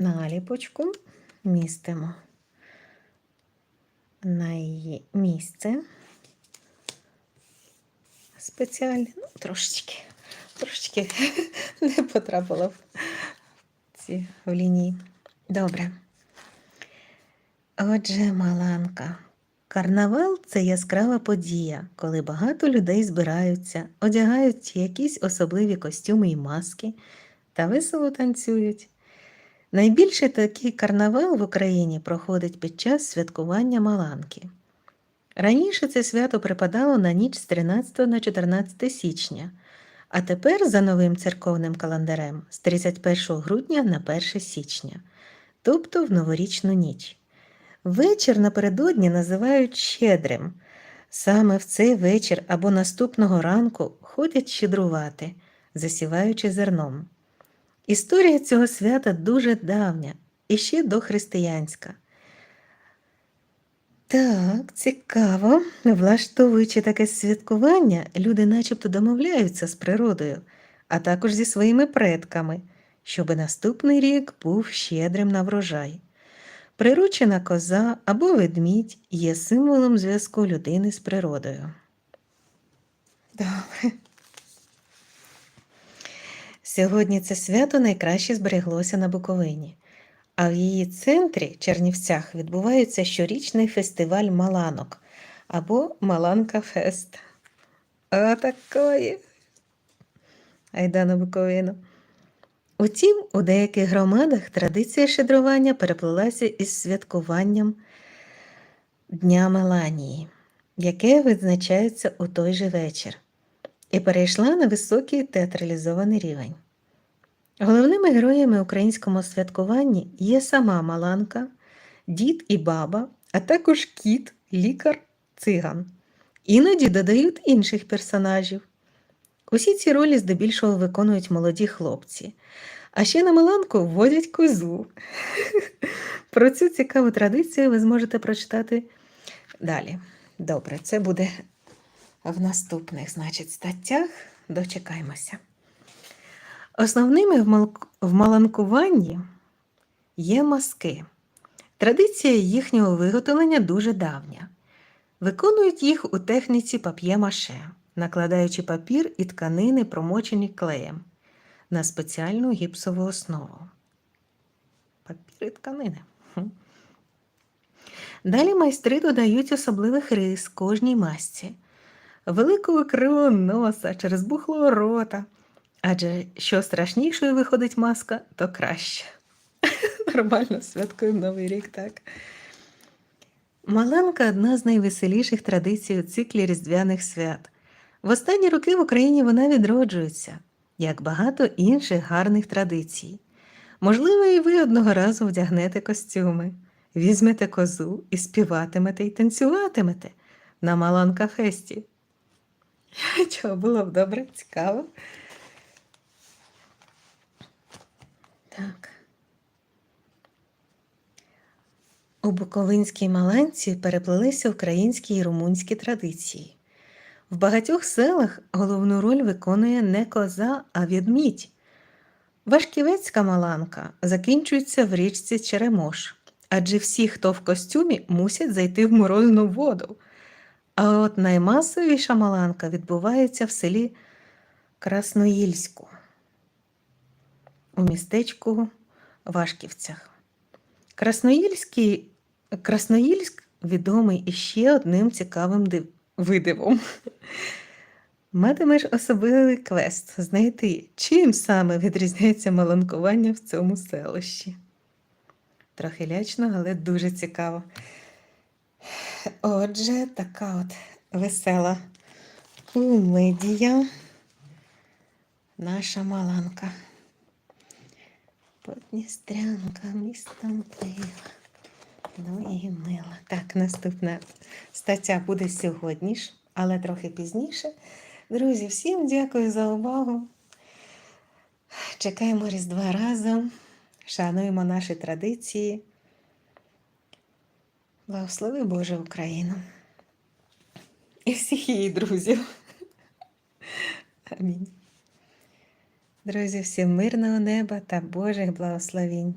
наліпочку, містимо на її місце. Спеціальне, ну, трошечки, трошечки не потрапила в ці в лінії. Добре. Отже, Маланка. Карнавал це яскрава подія, коли багато людей збираються, одягають якісь особливі костюми і маски та весело танцюють. Найбільший такий карнавал в Україні проходить під час святкування Маланки. Раніше це свято припадало на ніч з 13 на 14 січня, а тепер за новим церковним календарем з 31 грудня на 1 січня, тобто в новорічну ніч. Вечір напередодні називають щедрим. Саме в цей вечір або наступного ранку ходять щедрувати, засіваючи зерном. Історія цього свята дуже давня і ще дохристиянська. Так, цікаво. Влаштовуючи таке святкування, люди начебто домовляються з природою, а також зі своїми предками, щоби наступний рік був щедрим на врожай. Приручена коза або ведмідь є символом зв'язку людини з природою. Добре. Сьогодні це свято найкраще збереглося на Буковині, а в її центрі Чернівцях відбувається щорічний фестиваль Маланок або Маланка Фест. Отакої. Айда на Буковину. Утім, у деяких громадах традиція щедрування переплилася із святкуванням Дня Меланії, яке відзначається у той же вечір, і перейшла на високий театралізований рівень. Головними героями українському святкуванні є сама Маланка, дід і баба, а також кіт, лікар, циган. Іноді додають інших персонажів. Усі ці ролі здебільшого виконують молоді хлопці. А ще на Маланку вводять козу. Про цю цікаву традицію ви зможете прочитати далі. Добре, це буде в наступних, значить, статтях. Дочекаємося. Основними в, маланкуванні є маски. Традиція їхнього виготовлення дуже давня. Виконують їх у техніці пап'є-маше, накладаючи папір і тканини, промочені клеєм на спеціальну гіпсову основу. Папір і тканини. Далі майстри додають особливих рис кожній масці, великого кривого носа через бухлого рота. Адже що страшнішою виходить маска, то краще. Нормально святкуємо Новий рік, так. Маланка одна з найвеселіших традицій у циклі Різдвяних свят. В останні роки в Україні вона відроджується, як багато інших гарних традицій. Можливо, і ви одного разу вдягнете костюми, візьмете козу і співатимете і танцюватимете на Маланка Фесті. Чого було б добре, цікаво. Так. У Буковинській Маланці переплелися українські і румунські традиції. В багатьох селах головну роль виконує не коза, а відмідь. Вашківецька маланка закінчується в річці Черемош, адже всі, хто в костюмі, мусять зайти в морозну воду. А от наймасовіша маланка відбувається в селі Красноїльську у містечку Вашківцях. Красноїльський, Красноїльськ відомий іще одним цікавим див... видивом. Матимеш особливий квест знайти, чим саме відрізняється маланкування в цьому селищі. Трохи лячно, але дуже цікаво. Отже, така от весела комедія. Наша маланка. Подністрянка, містом пива. Ну і мила. Так, наступна стаття буде сьогодні ж, але трохи пізніше. Друзі, всім дякую за увагу. Чекаємо Різдва разом, шануємо наші традиції. Благослови Боже Україну і всіх її друзів. Амінь. Друзі, всім мирного неба та Божих благословінь.